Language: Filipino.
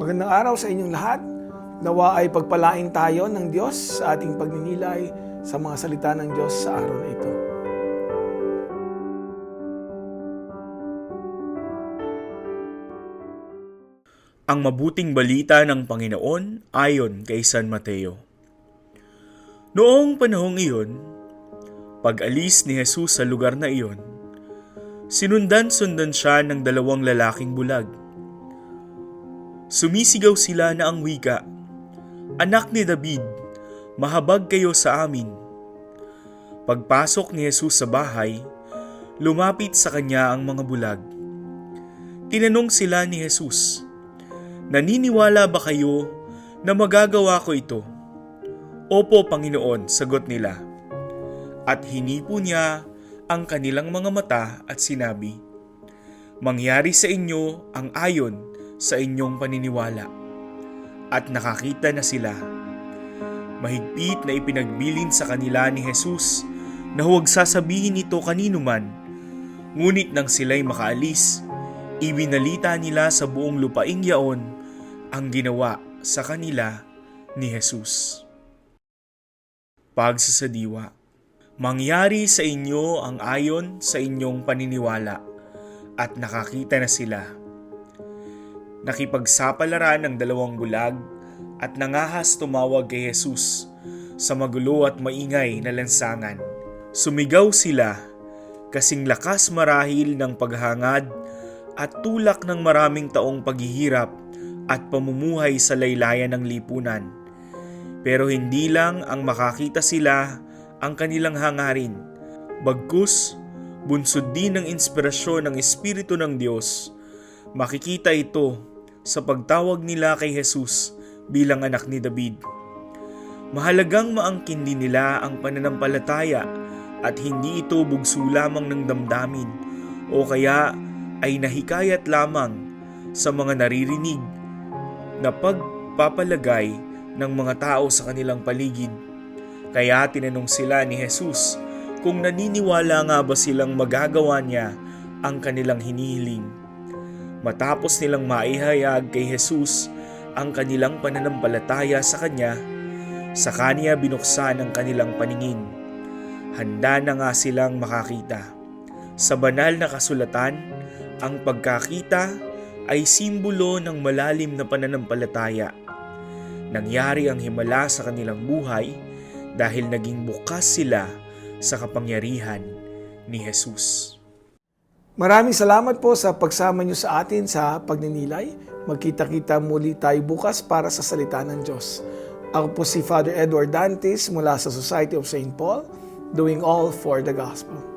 Magandang araw sa inyong lahat. Nawa ay pagpalain tayo ng Diyos sa ating pagninilay sa mga salita ng Diyos sa araw na ito. Ang mabuting balita ng Panginoon ayon kay San Mateo. Noong panahong iyon, pag-alis ni Jesus sa lugar na iyon, sinundan-sundan siya ng dalawang lalaking bulag. Sumisigaw sila na ang wika, Anak ni David, mahabag kayo sa amin. Pagpasok ni Jesus sa bahay, lumapit sa kanya ang mga bulag. Tinanong sila ni Jesus, Naniniwala ba kayo na magagawa ko ito? Opo, Panginoon, sagot nila. At hinipo niya ang kanilang mga mata at sinabi, Mangyari sa inyo ang ayon sa inyong paniniwala. At nakakita na sila. Mahigpit na ipinagbilin sa kanila ni Jesus na huwag sasabihin ito kanino man. Ngunit nang sila'y makaalis, ibinalita nila sa buong lupaing yaon ang ginawa sa kanila ni Jesus. Pagsasadiwa Mangyari sa inyo ang ayon sa inyong paniniwala at nakakita na sila. Nakipagsapalaran ng dalawang bulag at nangahas tumawag kay Jesus sa magulo at maingay na lansangan. Sumigaw sila kasing lakas marahil ng paghangad at tulak ng maraming taong paghihirap at pamumuhay sa laylayan ng lipunan. Pero hindi lang ang makakita sila ang kanilang hangarin. Bagkus, bunsod din ng inspirasyon ng Espiritu ng Diyos. Makikita ito sa pagtawag nila kay Jesus bilang anak ni David. Mahalagang maangkin din nila ang pananampalataya at hindi ito bugso lamang ng damdamin o kaya ay nahikayat lamang sa mga naririnig na pagpapalagay ng mga tao sa kanilang paligid. Kaya tinanong sila ni Jesus kung naniniwala nga ba silang magagawa niya ang kanilang hinihiling. Matapos nilang maihayag kay Jesus ang kanilang pananampalataya sa Kanya, sa Kanya binuksan ang kanilang paningin. Handa na nga silang makakita. Sa banal na kasulatan, ang pagkakita ay simbolo ng malalim na pananampalataya. Nangyari ang himala sa kanilang buhay dahil naging bukas sila sa kapangyarihan ni Jesus. Maraming salamat po sa pagsama niyo sa atin sa pagninilay. Magkita-kita muli tayo bukas para sa salita ng Diyos. Ako po si Father Edward Dantes mula sa Society of St. Paul, doing all for the gospel.